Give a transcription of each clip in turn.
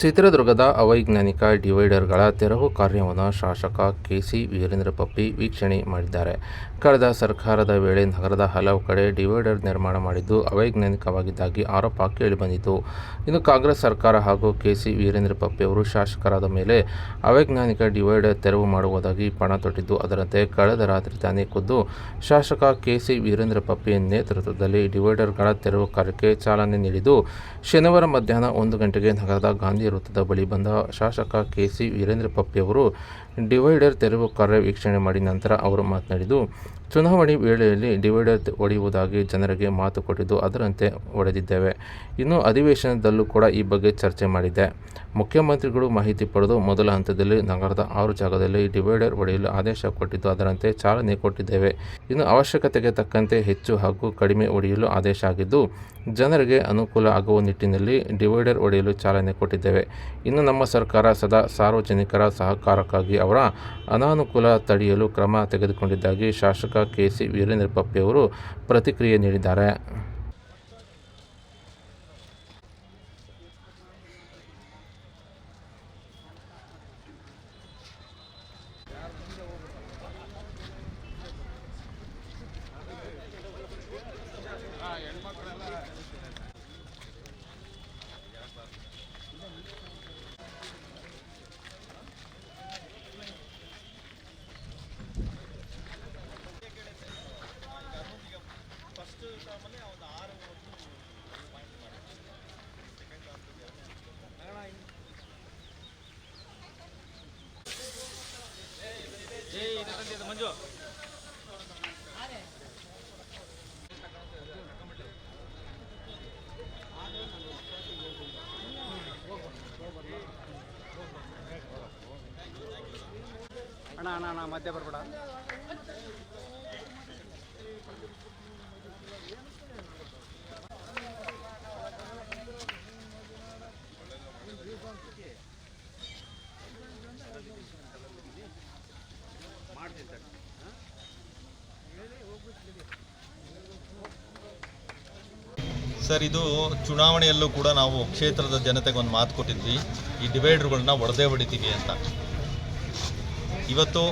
ಚಿತ್ರದುರ್ಗದ ಅವೈಜ್ಞಾನಿಕ ಡಿವೈಡರ್ಗಳ ತೆರವು ಕಾರ್ಯವನ್ನು ಶಾಸಕ ಕೆಸಿ ವೀರೇಂದ್ರ ಪಪ್ಪಿ ವೀಕ್ಷಣೆ ಮಾಡಿದ್ದಾರೆ. ಕಳೆದ ಸರ್ಕಾರದ ವೇಳೆ ನಗರದ ಹಲವು ಕಡೆ ಡಿವೈಡರ್ ನಿರ್ಮಾಣ ಮಾಡಿದ್ದು ಅವೈಜ್ಞಾನಿಕವಾಗಿದ್ದಾಗಿ ಆರೋಪ ಕೇಳಿಬಂದಿತು ಇನ್ನು ಕಾಂಗ್ರೆಸ್ ಸರ್ಕಾರ ಹಾಗೂ ಕೆಸಿ ವೀರೇಂದ್ರ ಪಪ್ಪಿ ಅವರು ಶಾಸಕರಾದ ಮೇಲೆ ಅವೈಜ್ಞಾನಿಕ ಡಿವೈಡರ್ ತೆರವು ಮಾಡುವುದಾಗಿ ಪಣ ತೊಟ್ಟಿದ್ದು, ಅದರಂತೆ ಕಳೆದ ರಾತ್ರಿ ತಾನೇ ಖುದ್ದು ಶಾಸಕ ಕೆಸಿ ವೀರೇಂದ್ರ ಪಪ್ಪಿ ನೇತೃತ್ವದಲ್ಲಿ ಡಿವೈಡರ್ಗಳ ತೆರವು ಕಾರ್ಯಕ್ಕೆ ಚಾಲನೆ ನೀಡಿದ್ದು, ಶನಿವಾರ ಮಧ್ಯಾಹ್ನ ಒಂದು ಗಂಟೆಗೆ ನಗರದ ಗಾಂಧಿ ವೃತ್ತದ ಬಳಿ ಬಂದ ಶಾಸಕ ಕೆ ಸಿ ವೀರೇಂದ್ರ ಪಪ್ಪಿಯವರು ಡಿವೈಡರ್ ತೆರವು ಕಾರ್ಯ ವೀಕ್ಷಣೆ ಮಾಡಿ ನಂತರ ಅವರು ಮಾತನಾಡಿದ್ದು, ಚುನಾವಣೆ ವೇಳೆಯಲ್ಲಿ ಡಿವೈಡರ್ ಒಡೆಯುವುದಾಗಿ ಜನರಿಗೆ ಮಾತು ಕೊಟ್ಟಿದ್ದು ಅದರಂತೆ ಒಡೆದಿದ್ದೇವೆ. ಇನ್ನು ಅಧಿವೇಶನದಲ್ಲೂ ಕೂಡ ಈ ಬಗ್ಗೆ ಚರ್ಚೆ ಮಾಡಿದೆ ಮುಖ್ಯಮಂತ್ರಿಗಳು ಮಾಹಿತಿ ಪಡೆದು ಮೊದಲ ಹಂತದಲ್ಲಿ ನಗರದ ಆರು ಜಾಗದಲ್ಲಿ ಡಿವೈಡರ್ ಒಡೆಯಲು ಆದೇಶ ಕೊಟ್ಟಿದ್ದು ಅದರಂತೆ ಚಾಲನೆ ಕೊಟ್ಟಿದ್ದೇವೆ. ಇನ್ನು ಅವಶ್ಯಕತೆಗೆ ತಕ್ಕಂತೆ ಹೆಚ್ಚು ಹಾಗೂ ಕಡಿಮೆ ಒಡೆಯಲು ಆದೇಶ ಆಗಿದ್ದು, ಜನರಿಗೆ ಅನುಕೂಲ ಆಗುವ ನಿಟ್ಟಿನಲ್ಲಿ ಡಿವೈಡರ್ ಒಡೆಯಲು ಚಾಲನೆ ಕೊಟ್ಟಿದ್ದೇವೆ. ಇನ್ನು ನಮ್ಮ ಸರ್ಕಾರ ಸದಾ ಸಾರ್ವಜನಿಕರ ಸಹಕಾರಕ್ಕಾಗಿ ಅವರ ಅನಾನುಕೂಲ ತಡೆಯಲು ಕ್ರಮ ತೆಗೆದುಕೊಂಡಿದ್ದಾಗಿ ಶಾಸಕ ಕೆ ಸಿ ವೀರೇಂದ್ರ ಪಪ್ಪಿ ಅವರು ಪ್ರತಿಕ್ರಿಯೆ ನೀಡಿದ್ದಾರೆ. ಅಣ್ಣ ಅಣ್ಣ ಅಣ್ಣ ಮಧ್ಯ ಬರ್ಬೇಡ. ಸರ್, ಇದು ಚುನಾವಣೆಯಲ್ಲೂ ಕೂಡ ನಾವು ಕ್ಷೇತ್ರದ ಜನತೆಗೆ ಒಂದು ಮಾತು ಕೊಟ್ಟಿದ್ವಿ. ಈ ಡಿವೈಡರ್ಗಳನ್ನ ಒಡೆದೇ ಹೊಡಿತೀವಿ ಅಂತ. ಇವತ್ತು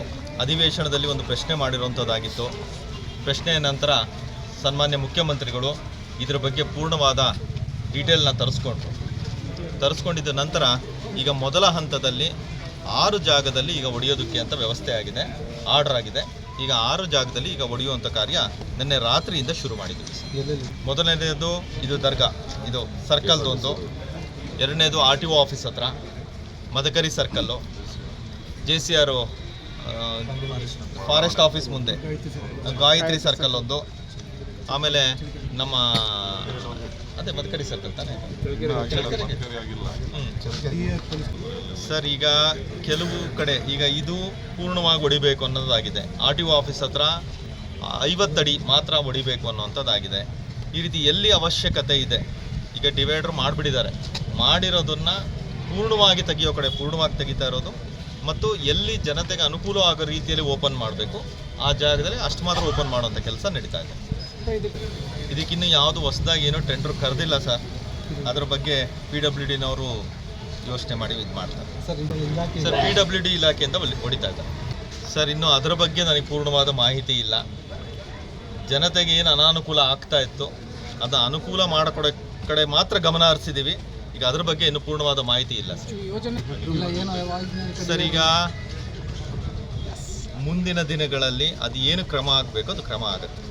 ಅಧಿವೇಶನದಲ್ಲಿ ಒಂದು ಪ್ರಶ್ನೆ ಮಾಡಿರುವಂಥದ್ದಾಗಿತ್ತು. ಪ್ರಶ್ನೆಯ ನಂತರ ಸನ್ಮಾನ್ಯ ಮುಖ್ಯಮಂತ್ರಿಗಳು ಇದರ ಬಗ್ಗೆ ಪೂರ್ಣವಾದ ಡೀಟೇಲ್ನ ತರಿಸ್ಕೊಂಡ್ರು. ತರಿಸ್ಕೊಂಡಿದ್ದ ನಂತರ ಈಗ ಮೊದಲ ಹಂತದಲ್ಲಿ ಆರು ಜಾಗದಲ್ಲಿ ಈಗ ಒಡೆಯೋದಕ್ಕೆ ಅಂತ ವ್ಯವಸ್ಥೆ ಆಗಿದೆ ಆರ್ಡರ್ ಆಗಿದೆ. ಈಗ ಆರು ಜಾಗದಲ್ಲಿ ಈಗ ಒಡೆಯುವಂಥ ಕಾರ್ಯ ನಿನ್ನೆ ರಾತ್ರಿಯಿಂದ ಶುರು ಮಾಡಿದ್ವಿ ಮೊದಲನೇದು ಇದು ದರ್ಗಾ ಇದು ಸರ್ಕಲ್ದು ಒಂದು. ಎರಡನೇದು ಆರ್ ಟಿ ಒ ಆಫೀಸ್ ಹತ್ರ Madakari circle. J C R forest office ಮುಂದೆ ಗಾಯತ್ರಿ ಸರ್ಕಲ್ ಒಂದು ಆಮೇಲೆ ನಮ್ಮ ಅದೇ ಮದಕರಿ ಸರ್ಕಲ್ ತಾನೇ? ಹ್ಮ್. ಸರ್, ಈಗ ಕೆಲವು ಕಡೆ, ಈಗ ಇದು ಪೂರ್ಣವಾಗಿ ಹೊಡಿಬೇಕು ಅನ್ನೋದಾಗಿದೆ. ಆರ್ ಟಿ ಒ ಆಫೀಸ್ ಹತ್ರ ಐವತ್ತಡಿ ಮಾತ್ರ ಹೊಡಿಬೇಕು ಅನ್ನೋಂಥದ್ದಾಗಿದೆ ಈ ರೀತಿ ಎಲ್ಲಿ ಅವಶ್ಯಕತೆ ಇದೆ? ಈಗ ಡಿವೈಡರ್ ಮಾಡಿಬಿಟ್ಟಿದ್ದಾರೆ. ಮಾಡಿರೋದನ್ನ ಪೂರ್ಣವಾಗಿ ತೆಗಿಯೋ ಕಡೆ, ಪೂರ್ಣವಾಗಿ ತೆಗಿತಾ ಇರೋದು ಮತ್ತು ಎಲ್ಲಿ ಜನತೆಗೆ ಅನುಕೂಲ ಆಗೋ ರೀತಿಯಲ್ಲಿ ಓಪನ್ ಮಾಡಬೇಕು, ಆ ಜಾಗದಲ್ಲಿ ಅಷ್ಟು ಮಾತ್ರ ಓಪನ್ ಮಾಡುವಂಥ ಕೆಲಸ ನಡೀತಾ ಇದೆ. ಇದಕ್ಕಿನ್ನೂ ಯಾವುದು ಹೊಸದಾಗಿ ಏನೋ ಟೆಂಡರ್ ಕರೆದಿಲ್ಲ ಸರ್. ಅದ್ರ ಬಗ್ಗೆ ಪಿ ಡಬ್ಲ್ಯೂ ಡಿನವರು ಯೋಚನೆ ಮಾಡಿ ಇದು ಮಾಡ್ತಾರೆ. ಸರ್ ಪಿ ಡಬ್ಲ್ಯೂ ಡಿ ಇಲಾಖೆಯಿಂದ ಹೊಡಿತಾ ಇದ್ದಾರೆ. ಸರ್ ಇನ್ನು ಅದರ ಬಗ್ಗೆ ನನಗೆ ಪೂರ್ಣವಾದ ಮಾಹಿತಿ ಇಲ್ಲ. ಜನತೆಗೆ ಏನು ಅನಾನುಕೂಲ ಆಗ್ತಾ ಇತ್ತು ಅದನ್ನ ಅನುಕೂಲ ಮಾಡಿಕೊಡೋ ಕಡೆ ಮಾತ್ರ ಗಮನ ಹರಿಸಿದ್ದೀವಿ ಈಗ ಅದ್ರ ಬಗ್ಗೆ ಇನ್ನು ಪೂರ್ಣವಾದ ಮಾಹಿತಿ ಇಲ್ಲ ಸರ್. ಈಗ ಮುಂದಿನ ದಿನಗಳಲ್ಲಿ ಅದು ಏನು ಕ್ರಮ ಆಗಬೇಕು ಅದು ಕ್ರಮ ಆಗುತ್ತೆ.